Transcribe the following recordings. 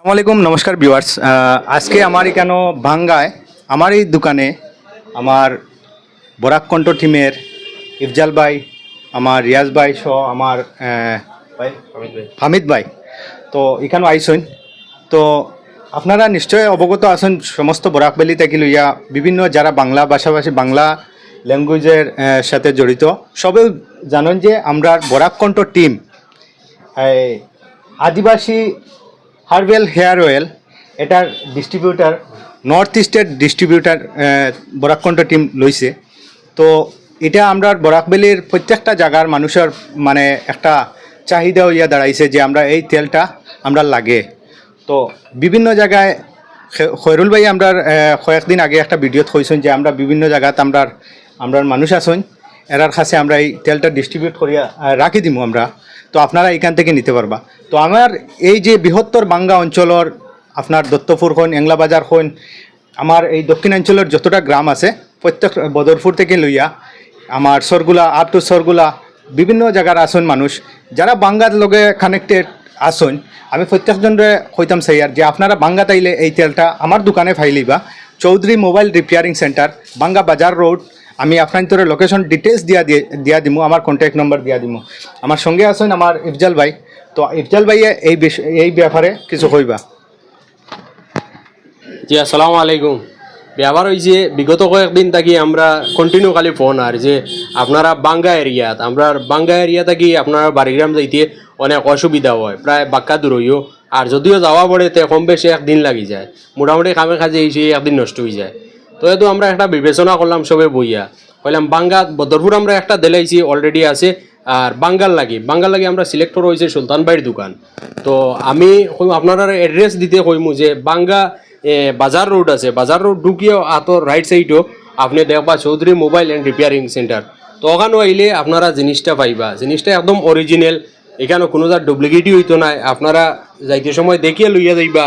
আসসালামু আলাইকুম, নমস্কার ভিউয়ার্স। আজকে আমার এখানে ভাঙ্গায় আমার এই দোকানে আমার বরাককণ্ঠ টিমের ইফজাল ভাই, আমার রিয়াজ ভাই সহ আমার হামিদ ভাই। তো এখানে আইসইন। তো আপনারা নিশ্চয় অবগত আছেন, সমস্ত বরাক ভ্যালি থেকে লইয়া বিভিন্ন যারা বাংলা ভাষাভাষী, বাংলা ল্যাঙ্গুয়েজের সাথে জড়িত সবেও জানেন যে আমরা Barakkantha team Adivasi herbal hair oil এটার ডিস্ট্রিবিউটার নর্থ ইস্টের ডিস্ট্রিবিউটার বরাককণ্ঠ টিম লইছে। তো এটা আমরা বরাকবেলির প্রত্যেকটা জায়গার মানুষের মানে একটা চাহিদা হইয়া দাঁড়াইছে যে আমরা এই তেলটা আমরা লাগে। তো বিভিন্ন জায়গায় খৈরুল ভাই আমরা কয়েকদিন আগে একটা ভিডিওত কইছেন যে আমরা বিভিন্ন জায়গাত আমরা আমরা মানুষ আছেন। এরার কাছে আমরা এই তেলটা ডিস্ট্রিবিউট করিয়া রাখি দিমু আমরা। তো আপনারা এখান থেকে নিতে পারবা। তো আমার এই যে বৃহত্তর বাঙ্গা অঞ্চলের আপনার দত্তপুর হন এংলা বাজার হন আমার এই দক্ষিণাঞ্চলের যতটা গ্রাম আছে, প্রত্যেক বদরপুর থেকে লইয়া আমার সরগুলা আপ টু সরগুলা, বিভিন্ন জায়গার আসন মানুষ, যারা বাঙ্গার লগে কানেক্টেড আসন, আমি প্রত্যেকজনরে কইতাম সাইয়ার যে আপনারা বাঙ্গা তাইলে এই তেলটা আমার দোকানে ফাইলিবা। Chowdhury mobile repairing center Banga Bazar road আমি আপনার লোকেশন ডিটেলস দিয়া দিয়ে, দিয়া দিমু, আমার কন্ট্যাক্ট নম্বর দিয়া দিমু। আমার সঙ্গে আছেন আমার ইফজাল ভাই। তো ইফজাল ভাইয়ে এই এই ব্যাপারে কিছু কইবা। জি, আসসালামু আলাইকুম। ব্যাপার হয়েছে বিগত কয়েকদিন থাকি আমরা কন্টিনিউ খালি ফোন আর যে আপনারা বাঙ্গা এরিয়াত, আমরা বাঙ্গা এরিয়া থাকি আপনারা বাড়িগ্রাম যাইতে অনেক অসুবিধা হয়, প্রায় বাক্কা দূর হইও। আর যদিও যাওয়া পড়ে তে কম বেশি একদিন লাগি যায়। মোটামুটি কামে কাজে এসে একদিন নষ্ট হয়ে যায়। তো এতো আমরা একটা বিবেচনা করলাম সবে বইয়া। কইলাম, বাঙ্গা, বদরপুর আমরা একটা দিলাইছি অলরেডি আছে। আর বাঙ্গাল লাগি বাঙ্গাল লাগি আমরা সিলেক্টর হয়েছে সুলতান ভাইয়ের দোকান। তো আমি আপনারা এড্রেস দিতে কইমু যে বাঙ্গা বাজার রোড আছে। বাজার রোড ঢুকিয়ে আতর রাইট সাইডও আপনি দেখবা Chowdhury mobile and repairing center তো ওখানে আইলে আপনারা জিনিসটা পাইবা। জিনিসটা একদম অরিজিনাল এখানে কোনো যার ডুপ্লিকেটই হইতো না। আপনারা যাইতে সময় দেখিয়ে লইয়া যাইবা।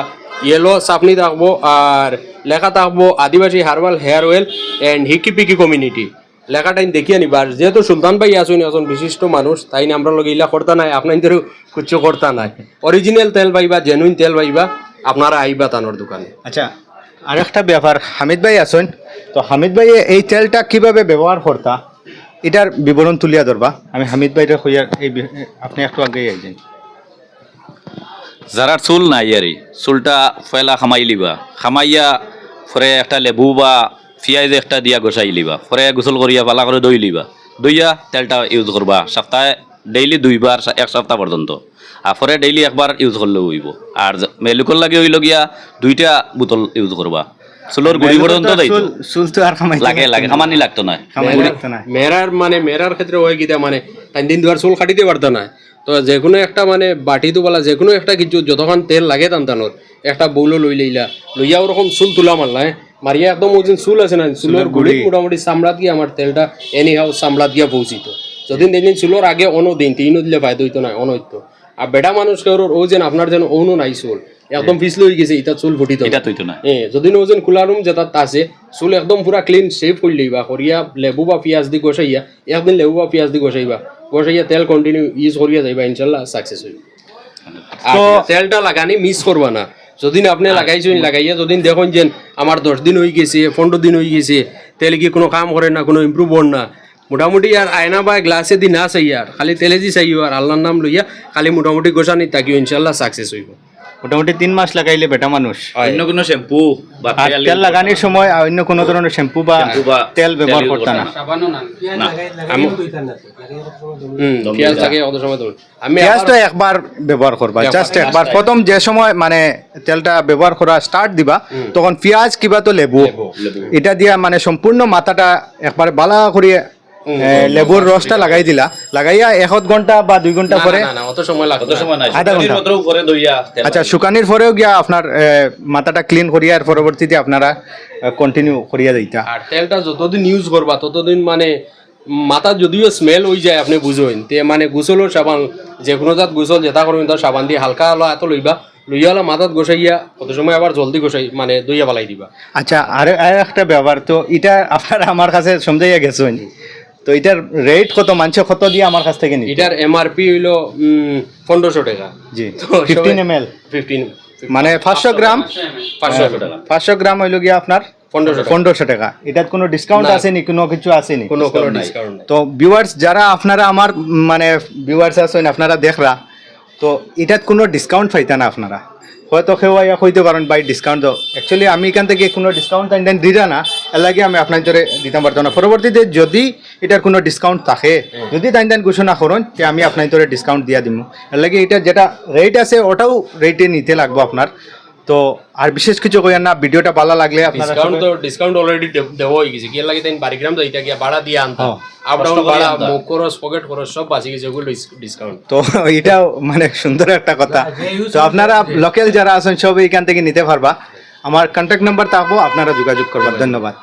ইয়েলো চাপনি থাকব। আর লেখা থাকব Adivasi herbal hair oil and Hakki Pikki community লেখাটাই দেখিয়ে নিবা আর যেহেতু সুলতান ভাই আসুন এখন বিশিষ্ট মানুষ তাই না আমরা লগে ইলা করতা নাই আপনার কুচ্ছ করতা নাই। অরিজিনাল তেল পাইবা জেনুইন তেল পাইবা আপনারা আইবা তানোর দোকানে। আচ্ছা আর একটা ব্যাপার হামিদ ভাই আছেন তো হামিদ ভাই এই তেলটা কীভাবে ব্যবহার করতা? এটার বিবরণ তুলিয়া ধরবা। আমি হামিদ ভাইটা হইয়া এই আপনি একটু আগে যাই যারার চুল নাই আরে চুলটা ফয়লা খামাই লিবা। খামাইয়া ফরে একটা লেবু বা পিঁয়াজ একটা দিয়া গোসাই লিবা। পরে গোসল করিয়া পালা করে দই লিবা। দইয়া তেলটা ইউজ করবা সপ্তাহে ডেইলি দুইবার এক সপ্তাহ পর্যন্ত আর পরে ডেইলি একবার ইউজ করলে হইব। আর মেলুকর লাগে হইল গিয়া দুইটা বোতল ইউজ করবা চুলোর গুড়ি পর্যন্ত দেইতো চুল- চুল তো আর খামাই লাগে লাগে খামানি লাগতো না মেরার মানে মেরার ক্ষেত্রে হয় কিতা মানে তাই দিন দুয়ার চুল কাটিতে পারতো না তো যে কোনো একটা মানে বাটি তো বলা যে কোনো একটা কিছু যতক্ষণ তেল লাগে টানটানোর একটা বউলো লই লইলা লইয়া ওরকম চুল তুলা মারলা হ্যাঁ মারিয়া একদম ওই চুল আছে না চুলের গুড়ি। মোটামুটি চামড়াত গিয়ে আমার তেলটা এনি হাউ চামড়াত গিয়া পৌঁছিত যদিন দিন চুলোর আগে অনো দিন তিনও দিলে ফায়দা হইতো না অনো হইতো আর বেটা মানুষ কেউ ও যেন আপনার যেন অনো নাই চুল। একদম পিছলে হয়ে গেছে এটা চুল ফুটিত এটা তুইতো না। এ যদি ওজন খোলা রুম যেটা আছে চুল একদম পুরা ক্লিন সেভ করে লইবা করিয়া লেবু বা পিঁয়াজ দি গোসাইয়া একদিন লেবু বা পিঁয়াজ দি গোসাইবা গোসাইয়া তেল কন্টিনিউ ইউজ করিয়া যাইবা ইনশাল্লাহ সাকসেস হইব তেলটা লাগানি মিস করবা না। যদিন আপনি লাগাইছেন লাগাইয়া যদিন দেখুন যে আমার দশ দিন হয়ে গেছে পনেরো দিন হয়ে গেছে তেল কি কোনো কাম করে না কোনো ইম্প্রুভ হন না। মোটামুটি আর আয়না বা গ্লাসে দি না চাই আর খালি তেলে দি চাইও আর আল্লাহর নাম লইয়া খালি মোটামুটি গোসানি তাকিও ইনশাল্লাহ সাকসেস হইব মোটামুটি তিন মাস লাগাইলে বেটা মানুষ। অন্য কোনো শ্যাম্পু বা তেল লাগানোর সময় অন্য কোনো ধরনের শ্যাম্পু বা তেল ব্যবহার তেল করতা না। পেঁয়াজ পেঁয়াজটা একবার ব্যবহার করবা জাস্ট একবার। প্রথম যে সময় মানে তেলটা ব্যবহার করা স্টার্ট দিবা তখন পেঁয়াজ কিবা তো লেবু। এটা দিয়া মানে সম্পূর্ণ মাথাটা একবার বালা করিয়ে লেবুর রসটা লাগাই দিলা। লাগাইয়া এক ঘণ্টা বা দুই ঘণ্টা পরে না না অত সময় লাগবে কত সময় নাই। আধা ঘণ্টা। শুকানির দইয়া আচ্ছা শুকানির পরেও গিয়া আপনার মাথাটা ক্লিন করিয়া আর পরবর্তীতে আপনারা কন্টিনিউ করিয়া দিতা। আর তেলটা যতদিন ইউজ করবা ততদিন মানে মাথা যদিও স্মেল হয়ে যায় আপনি বুঝবেন তে মানে গোসলও সাবান যে কোনো জাত গোসল যেটা করবেন তার সাবান দিয়ে হালকা হলো এত লইবা লইয়া হলো মাথাত গোসাইয়া কত সময় আবার জলদি গোসাই মানে দইয়া পালাই দিবা। আচ্ছা আর আর একটা ব্যাপার তো এটা আপনারা আমার কাছে সমঝাইয়া গেছেন তো এটার রেট কত? মানছে কত দিয়ে আমার কাছ থেকে নিতে এটার এমআরপি হইল পনেরোশো টাকা। জি। তো ফিফটিন এম এল ফিফটিন মানে পাঁচশো গ্রাম? পাঁচশো টাকা। পাঁচশো গ্রাম হইল গিয়া আপনার পনেরোশো টাকা। এটার কোনো ডিসকাউন্ট না। আছে নি কোনো কিছু আছে নি কোনো কোনো ডিসকাউন্ট তো ভিউয়ার্স যারা আপনারা আমার মানে ভিউয়ার্স আছেন আপনারা দেখরা। তো এটাত কোনো ডিসকাউন্ট পাইতা না আপনারা। হয়তো কেউ আইয়া কইতে পারেন বাই ডিসকাউন্ট অ্যাকচুয়ালি আমি এখান থেকে কোনো ডিসকাউন্ট দিরা না। এর লাগে আমি আপনার জোরে দিতে পারতাম না পরবর্তীতে যদি এটার কোনো ডিসকাউন্ট থাকে। যদি টাইম টাইম ঘোষণা করুন তে আমি আপনার জোরে ডিসকাউন্ট দিয়া দিব এর লাগে এটা যেটা রেট আছে ওটাও রেটে নিতে লাগবো আপনার তো আর বিশেষ কিছু কইয়ার না ভিডিওটা ভালো লাগলে আপনারা ডিসকাউন্ট তো ডিসকাউন্ট অলরেডি দেওয়া হয়ে গেছে কি লাগে তাই বারিগ্রাম যাইতা গিয়া ভাড়া দিয়ে আনতাম হ্যাঁ। আপ ডাউন ভাড়া। মুখ পকেট খরচ সব বাঁচি গেছে ওগুলো ডিসকাউন্ট তো এটাও মানে সুন্দর একটা কথা। তো আপনারা লোকাল যারা আছেন সব এইখান থেকে নিতে পারবা। আমার কন্ট্যাক্ট নাম্বার থাকব আপনারা যোগাযোগ করবা। ধন্যবাদ।